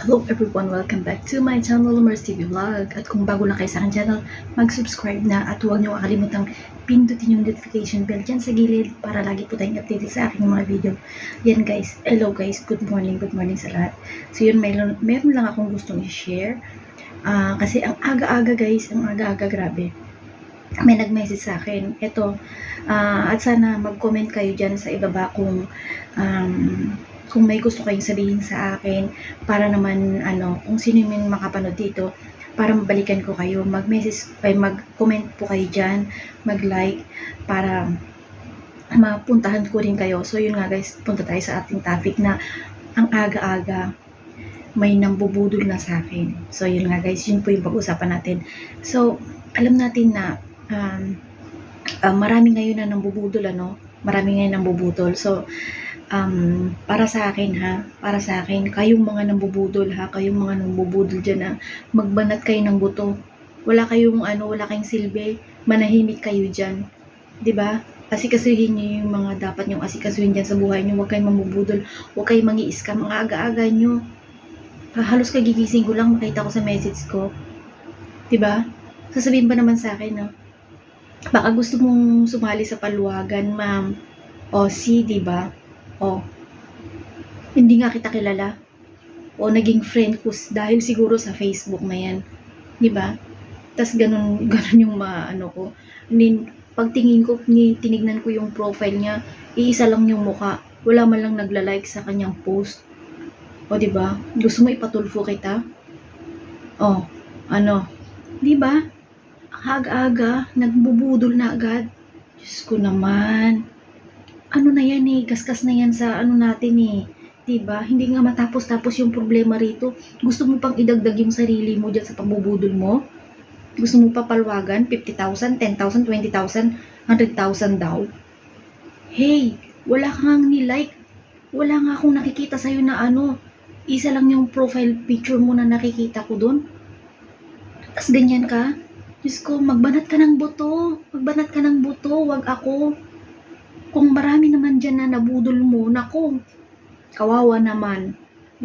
Hello everyone! Welcome back to my channel, Mars TV Vlog. At kung bago lang kayo sa aking channel, mag-subscribe na at huwag niyo kakalimutang pindutin yung notification bell dyan sa gilid para lagi po tayong updated sa aking mga video. Yan guys, hello guys, good morning, good morning sa lahat. So yun, meron, meron lang akong gustong i-share. Ah, kasi ang aga-aga guys, ang aga-aga grabe. May nag-message sa akin. Ito, ah, at sana mag-comment kayo dyan sa ibaba kung um, kung may gusto kayong sabihin sa akin para naman ano kung sino yung makapanood dito para mabalikan ko kayo. Mag-message ay mag-comment po kayo diyan mag-like para mapuntahan ko rin kayo. So yun nga guys punta tayo sa ating topic na ang aga-aga may nambubudol na sa akin. So yun nga guys yun po yung pag-usapan natin. So alam natin na um, uh, marami ngayon na nambubudol ano? Marami ngayon nambubudol. So um, para sa akin ha, para sa akin, kayong mga nambubudol ha, kayong mga nambubudol dyan na magbanat kayo ng buto. Wala kayong ano, wala kayong silbi, manahimik kayo dyan. ba? Asikasuhin niyo yung mga dapat niyong asikasuhin dyan sa buhay niyo. Huwag kayong mamubudol, huwag kayong mangi-scam. Ang aga-aga niyo. Halos kagigising ko lang makita ko sa message ko. ba? Sasabihin ba naman sa akin, no? Baka gusto mong sumali sa paluwagan, ma'am. O, si, ba? Oh, hindi nga kita kilala. O naging friend ko dahil siguro sa Facebook na yan. Di ba? Tapos ganun, ganun yung maano ko. Nin, pagtingin ko, ni, tinignan ko yung profile niya, iisa lang yung muka. Wala man lang nagla-like sa kanyang post. O di ba? Gusto mo ipatulfo kita? Oh, ano? Di ba? Aga-aga, nagbubudol na agad. Diyos ko naman ano na yan eh, gasgas na yan sa ano natin eh. 'Di ba? Hindi nga matapos-tapos yung problema rito. Gusto mo pang idagdag yung sarili mo diyan sa pambubudol mo? Gusto mo pa palwagan? 50,000, 10,000, 20,000, 100,000 daw? Hey, wala kang ni-like. Wala nga akong nakikita sa'yo na ano. Isa lang yung profile picture mo na nakikita ko doon. Tapos ganyan ka? Diyos ko, magbanat ka ng buto. Magbanat ka ng buto. Wag ako kung marami naman dyan na nabudol mo, nako, kawawa naman.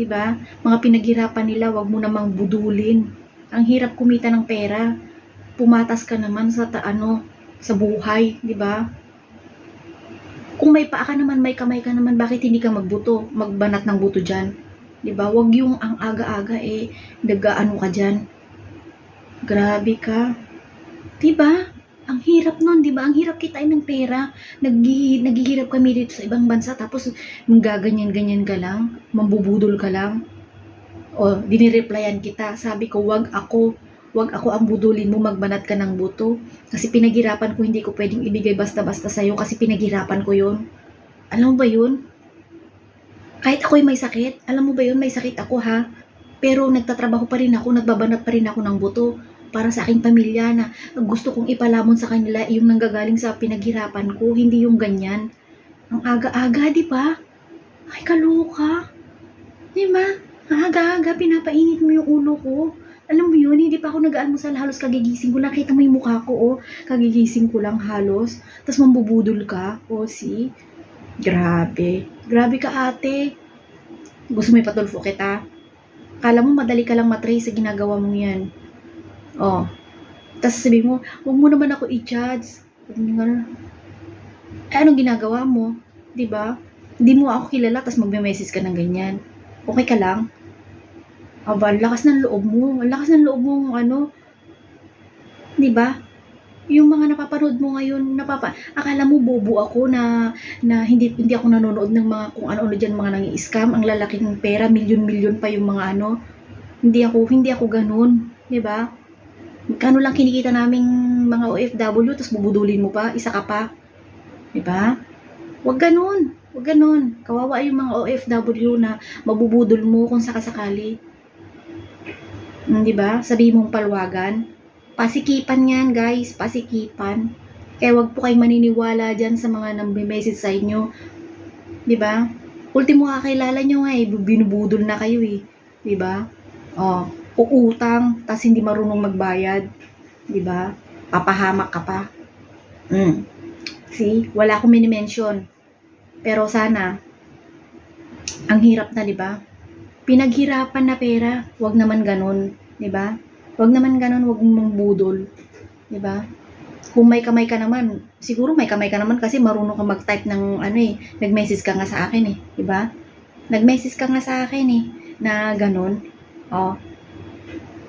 ba? Mga pinaghirapan nila, wag mo namang budulin. Ang hirap kumita ng pera. Pumatas ka naman sa ta ano, sa buhay, 'di ba? Kung may paa ka naman, may kamay ka naman, bakit hindi ka magbuto, magbanat ng buto diyan? 'Di ba? Wag yung ang aga-aga eh nagaano ka diyan. Grabe ka. 'Di ba? Ang hirap nun, di ba? Ang hirap kitain ng pera. Naghi, naghihirap kami dito sa ibang bansa tapos gaganyan-ganyan ka lang, mambubudol ka lang. O, dinireplyan kita. Sabi ko, wag ako. Wag ako ang budulin mo, magbanat ka ng buto. Kasi pinaghirapan ko, hindi ko pwedeng ibigay basta-basta sa'yo kasi pinaghirapan ko yun. Alam mo ba yun? Kahit ako'y may sakit, alam mo ba yun, may sakit ako ha. Pero nagtatrabaho pa rin ako, nagbabanat pa rin ako ng buto para sa aking pamilya na gusto kong ipalamon sa kanila yung nanggagaling sa pinaghirapan ko, hindi yung ganyan. Ang aga-aga, di ba? Ay, kaloka. Di ba? Aga-aga, pinapainit mo yung ulo ko. Alam mo yun, hindi pa ako nag-almusal, halos kagigising ko lang. Kita mo yung mukha ko, oh. Kagigising ko lang halos. Tapos mambubudol ka, oh, see? Grabe. Grabe ka, ate. Gusto mo ipatulfo kita? Kala mo madali ka lang matrace sa ginagawa mo yan. Oh. Tapos sabi mo, huwag mo naman ako i-judge. Eh, anong ginagawa mo? 'Di ba? Hindi mo ako kilala, tapos magme-message ka ng ganyan. Okay ka lang? Aba, ang lakas ng loob mo. Ang lakas ng loob mo, ano? 'Di ba? Yung mga napapanood mo ngayon, napapa akala mo bobo ako na na hindi hindi ako nanonood ng mga kung ano-ano diyan mga nangi-scam, ang lalaki ng pera, milyon-milyon pa yung mga ano. Hindi ako hindi ako ganoon, 'di ba? Magkano lang kinikita naming mga OFW, tapos bubudulin mo pa, isa ka pa. Di ba? Huwag ganun. Huwag ganun. Kawawa yung mga OFW na mabubudol mo kung sakasakali. Hmm, di ba? Sabi mong palwagan. Pasikipan yan, guys. Pasikipan. Kaya wag po kayo maniniwala dyan sa mga nang-message sa inyo. Di ba? Ultimo kakilala nyo nga eh, binubudol na kayo eh. Di ba? Oh, uutang, tas hindi marunong magbayad. Di ba? Papahamak ka pa. Mm. See? Wala akong minimension. Pero sana, ang hirap na, di ba? pinaghirapan na pera, wag naman ganun, 'di ba? Wag naman ganun, wag mong budol, 'di ba? Kung may kamay ka naman, siguro may kamay ka naman kasi marunong ka mag-type ng ano eh, nag-message ka nga sa akin eh, 'di ba? Nag-message ka nga sa akin eh na ganun. Oh.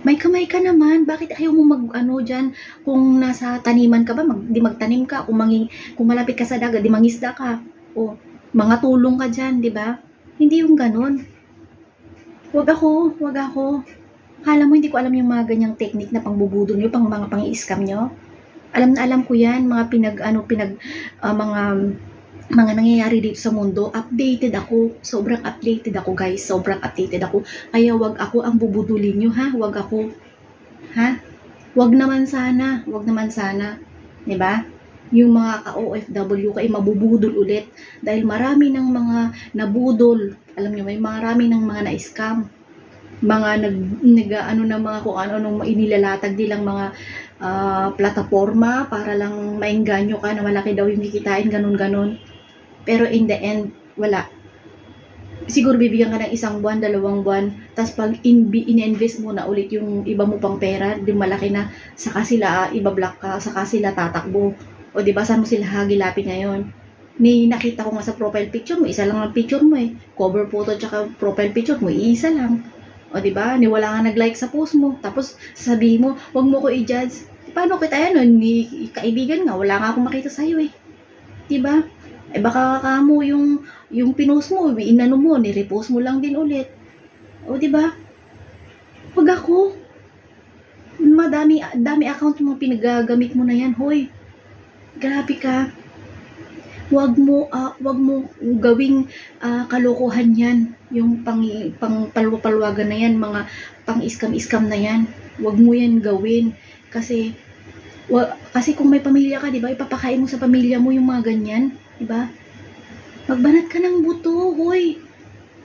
May kamay ka naman, bakit ayaw mo mag ano diyan kung nasa taniman ka ba, mag, di magtanim ka, kung mangi, kung malapit ka sa dagat, di mangisda ka. O mga tulong ka diyan, 'di ba? Hindi yung ganun. Wag ako, wag ako. Akala mo hindi ko alam yung mga ganyang technique na pangbubudol nyo, pang mga pang-i-scam nyo? Alam na alam ko yan, mga pinag, ano, pinag, ah, mga, mga nangyayari dito sa mundo. Updated ako. Sobrang updated ako, guys. Sobrang updated ako. Kaya wag ako ang bubudulin nyo, ha? Wag ako. Ha? Wag naman sana. Wag naman sana. ba? Yung mga ka-OFW kay mabubudol ulit dahil marami ng mga nabudol. Alam niyo may marami ng mga na-scam. Mga nag, nag ano na mga kung ano nung inilalatag nilang mga ah, plataforma para lang maengganyo ka na malaki daw yung kikitain, ganun-ganun. Pero in the end, wala. Siguro bibigyan ka ng isang buwan, dalawang buwan, tapos pag in, in-invest mo na ulit yung iba mo pang pera, di malaki na, saka sila ibablock ka, saka sila tatakbo. O di ba saan mo sila hagilapin ngayon? Ni nakita ko nga sa profile picture mo, isa lang ang picture mo eh. Cover photo tsaka profile picture mo, isa lang. O di ba? Ni wala nga nag-like sa post mo. Tapos sabi mo, wag mo ko i-judge. Paano kita yan? Ni kaibigan nga, wala nga akong makita sa'yo eh. Di ba? Eh baka kamo yung yung pinost mo, inano mo, ni-repost mo lang din ulit. O di ba? Wag ako. Madami dami account mo pinagagamit mo na yan, hoy. Grabe ka. Wag mo ah, wag mo gawing ah, kalokohan 'yan. Yung pang pang palwa-palwagan na 'yan, mga pang iskam-iskam na 'yan. Wag mo 'yan gawin kasi wa, kasi kung may pamilya ka, 'di ba? Ipapakain mo sa pamilya mo yung mga ganyan, 'di ba? Magbanat ka ng buto, hoy.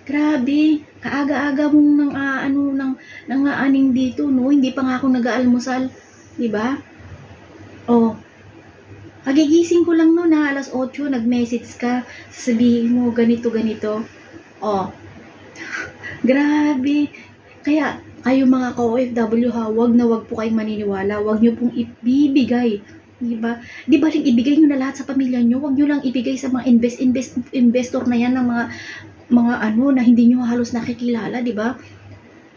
Grabe, kaaga-aga mong nang ah, ano nang nang aaning dito, no? Hindi pa nga ako nag-aalmusal, 'di ba? Oh, Kagigising ko lang noon na alas 8, nag-message ka, sabihin mo ganito, ganito. Oh, grabe. Kaya, kayo mga ka-OFW ha, wag na wag po kayong maniniwala. Wag nyo pong ibibigay. Di ba? Di ba rin ibigay nyo na lahat sa pamilya nyo? Wag nyo lang ibigay sa mga invest, invest, investor na yan ng mga mga ano na hindi nyo halos nakikilala, di ba?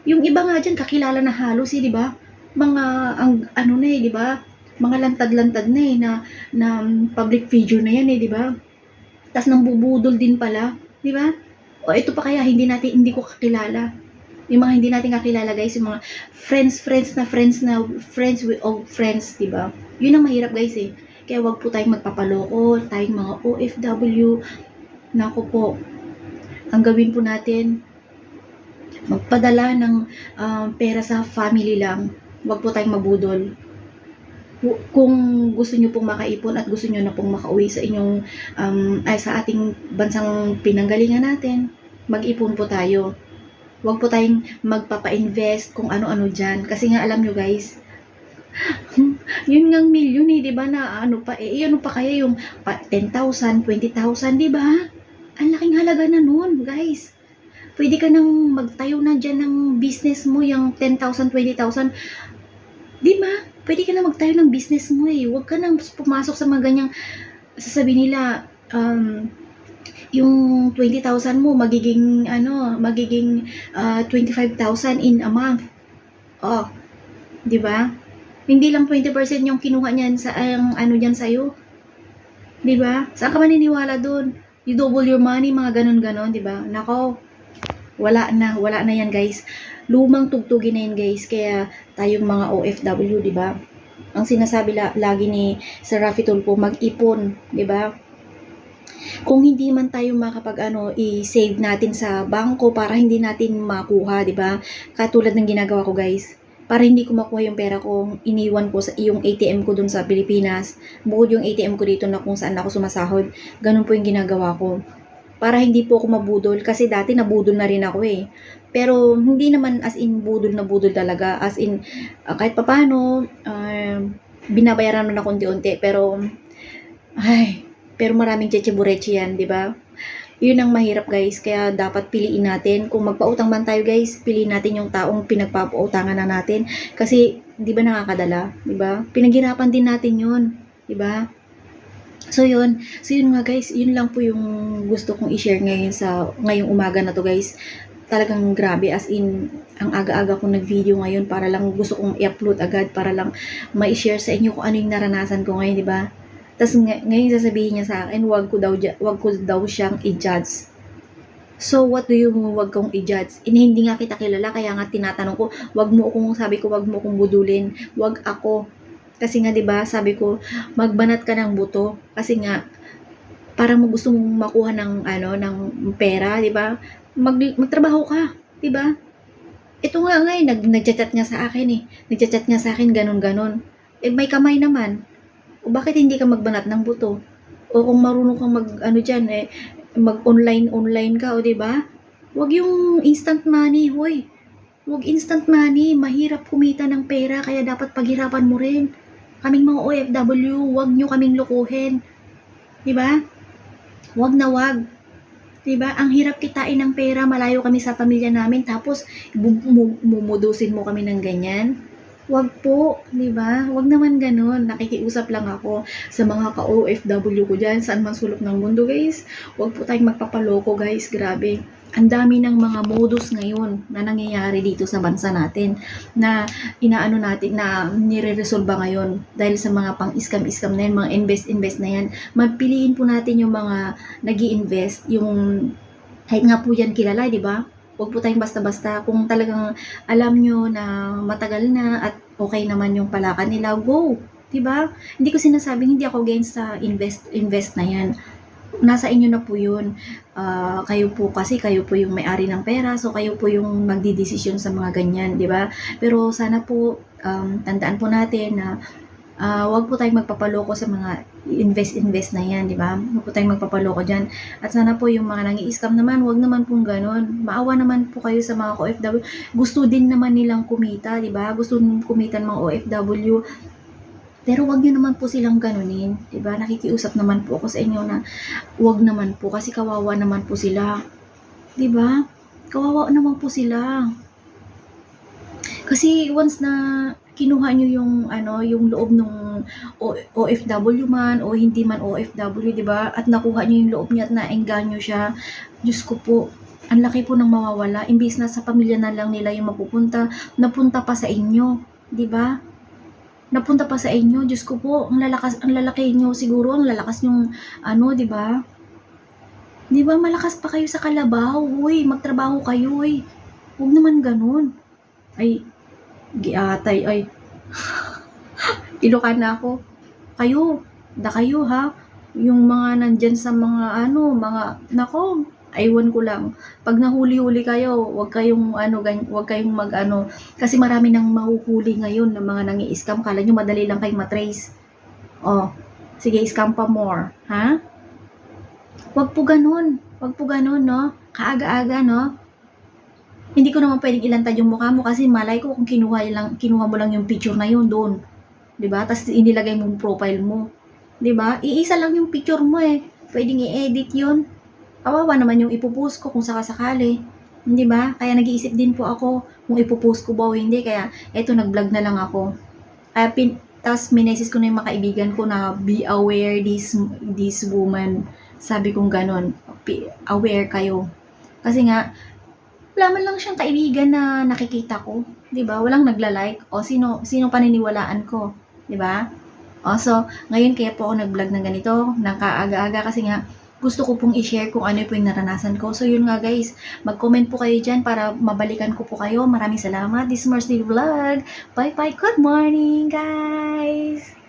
Yung iba nga dyan, kakilala na halos eh, di ba? Mga, ang, ano na eh, di ba? mga lantad-lantad na eh, na, na public figure na yan eh, di ba? Tapos nang bubudol din pala, di ba? O ito pa kaya, hindi natin, hindi ko kakilala. Yung mga hindi natin kakilala guys, yung mga friends, friends na friends na, friends with all friends, di ba? Yun ang mahirap guys eh. Kaya wag po tayong magpapaloko, tayong mga OFW. Naku po, ang gawin po natin, magpadala ng ah, pera sa family lang. Wag po tayong mabudol kung gusto nyo pong makaipon at gusto nyo na pong makauwi sa inyong um, ay sa ating bansang pinanggalingan natin, mag-ipon po tayo. Huwag po tayong magpapa-invest kung ano-ano dyan. Kasi nga alam nyo guys, yun ngang milyon eh, di ba na ano pa, eh, ano pa kaya yung pa- 10,000, 20,000, di ba? Ang laking halaga na nun, guys. Pwede ka nang magtayo na dyan ng business mo, yung 10,000, 20,000. Di ba? pwede ka na magtayo ng business mo eh. Huwag ka nang pumasok sa mga ganyang, sasabihin nila, um, yung 20,000 mo magiging ano, magiging uh, 25,000 in a month. Oh, 'di ba? Hindi lang 20% yung kinuha niyan sa ang ano diyan sa iyo. 'Di ba? Saan ka maniniwala doon? You double your money, mga ganun-ganon, 'di ba? Nako. Wala na, wala na 'yan, guys lumang tugtugin na yun guys. Kaya tayong mga OFW, di ba? Ang sinasabi la, lagi ni Sir Rafi Tulfo, mag-ipon, di ba? Kung hindi man tayo makapag ano, i-save natin sa bangko para hindi natin makuha, di ba? Katulad ng ginagawa ko guys. Para hindi ko makuha yung pera ko, iniwan ko sa yung ATM ko dun sa Pilipinas. Bukod yung ATM ko dito na kung saan ako sumasahod. Ganun po yung ginagawa ko para hindi po ako mabudol kasi dati nabudol na rin ako eh. Pero hindi naman as in budol na budol talaga as in uh, kahit papano uh, binabayaran na konti-unti pero ay pero maraming cheche yan, di ba? Yun ang mahirap guys, kaya dapat piliin natin. Kung magpautang man tayo guys, piliin natin yung taong pinagpapautangan na natin. Kasi, di ba nakakadala? Di ba? Pinaghirapan din natin yun. Di ba? So yun, so yun nga guys, yun lang po yung gusto kong i-share ngayon sa ngayong umaga na to guys. Talagang grabe as in ang aga-aga kong nag-video ngayon para lang gusto kong i-upload agad para lang ma-share sa inyo kung ano yung naranasan ko ngayon, di ba? Tapos ng- ngayon sasabihin niya sa akin, wag ko daw wag ko daw siyang i-judge. So what do you mean wag kong i-judge? In, hindi nga kita kilala kaya nga tinatanong ko, wag mo akong sabi ko wag mo akong budulin, wag ako. Kasi nga 'di ba, sabi ko, magbanat ka ng buto kasi nga parang mo gusto mong makuha ng ano ng pera, 'di ba? Mag, magtrabaho ka, 'di ba? Ito nga nga eh, nag, nagchat-chat nga sa akin eh. Nagchat-chat nga sa akin ganun-ganon. Eh may kamay naman. O bakit hindi ka magbanat ng buto? O kung marunong kang mag ano diyan eh mag-online online ka o 'di ba? Huwag yung instant money, hoy. Huwag instant money, mahirap kumita ng pera kaya dapat paghirapan mo rin. Kaming mga OFW, huwag nyo kaming lukuhin. 'Di ba? Huwag na huwag. 'Di ba? Ang hirap kitain ng pera, malayo kami sa pamilya namin tapos bu- mu- mumudusin mo kami ng ganyan. Huwag po, 'di ba? Huwag naman ganun. Nakikiusap lang ako sa mga ka-OFW ko diyan, saan man sulok ng mundo, guys. Huwag po tayong magpapaloko, guys. Grabe. Ang dami ng mga modus ngayon na nangyayari dito sa bansa natin na inaano natin na nire-resolve ngayon dahil sa mga pang-scam-scam na yan, mga invest-invest na yan. Magpiliin po natin yung mga nag invest yung kahit nga po yan kilala, di ba? Huwag po tayong basta-basta. Kung talagang alam nyo na matagal na at okay naman yung palakan nila, go! Di ba? Hindi ko sinasabing hindi ako against sa invest invest na yan. Nasa inyo na po yun. Ah, kayo po kasi kayo po yung may-ari ng pera, so kayo po yung magdidesisyon sa mga ganyan, di ba? Pero sana po um, tandaan po natin na ah, wag po tayong magpapaloko sa mga invest-invest na yan, di ba? Wag po tayong magpapaloko dyan. At sana po yung mga nangi-scam naman, wag naman pong ganun. Maawa naman po kayo sa mga OFW. Gusto din naman nilang kumita, di ba? Gusto kumita ng mga OFW. Pero wag niyo naman po silang ganunin, 'di ba? Nakikiusap naman po ako sa inyo na wag naman po kasi kawawa naman po sila. 'Di ba? Kawawa naman po sila. Kasi once na kinuha niyo yung ano, yung loob ng OFW man o hindi man OFW, 'di ba? At nakuha niyo yung loob niya at naengganyo siya. Diyos ko po, ang laki po ng mawawala. Imbis na sa pamilya na lang nila yung mapupunta, napunta pa sa inyo, 'di ba? napunta pa sa inyo. Diyos ko po, ang lalakas, ang lalaki nyo siguro, ang lalakas yung ano, di ba? Di ba, malakas pa kayo sa kalabaw, uy, magtrabaho kayo, uy. Huwag naman ganun. Ay, giatay, ay. Ilokan na ako. Kayo, da kayo ha. Yung mga nandyan sa mga ano, mga, nako, aywan ko lang. Pag nahuli-huli kayo, wag kayong ano, wag kayong mag ano, kasi marami nang mahuhuli ngayon ng mga nangi-scam. Kala nyo madali lang kayong matrace. Oh, sige, scam pa more. Ha? Wag po ganun. Wag po ganun, no? Kaaga-aga, no? Hindi ko naman pwedeng ilantad yung mukha mo kasi malay ko kung kinuha, lang, kinuha mo lang yung picture na yun doon. ba? Tapos inilagay mo yung profile mo. ba? Iisa lang yung picture mo eh. Pwedeng i-edit yun. Kawawa naman yung ipopost ko kung sakasakali. Hindi ba? Kaya nag-iisip din po ako kung ipopost ko ba o hindi. Kaya eto nag-vlog na lang ako. Kaya pin tapos minesis ko na yung mga kaibigan ko na be aware this this woman. Sabi kong ganon. Be aware kayo. Kasi nga, wala man lang siyang kaibigan na nakikita ko. 'di ba Walang nagla-like. O sino, sino paniniwalaan ko. 'di ba O so, ngayon kaya po ako nag-vlog ng ganito. Nang kaaga-aga kasi nga, gusto ko pong i-share kung ano po yung naranasan ko. So, yun nga guys, mag-comment po kayo dyan para mabalikan ko po kayo. Maraming salamat. This is Mercy Vlog. Bye-bye. Good morning, guys!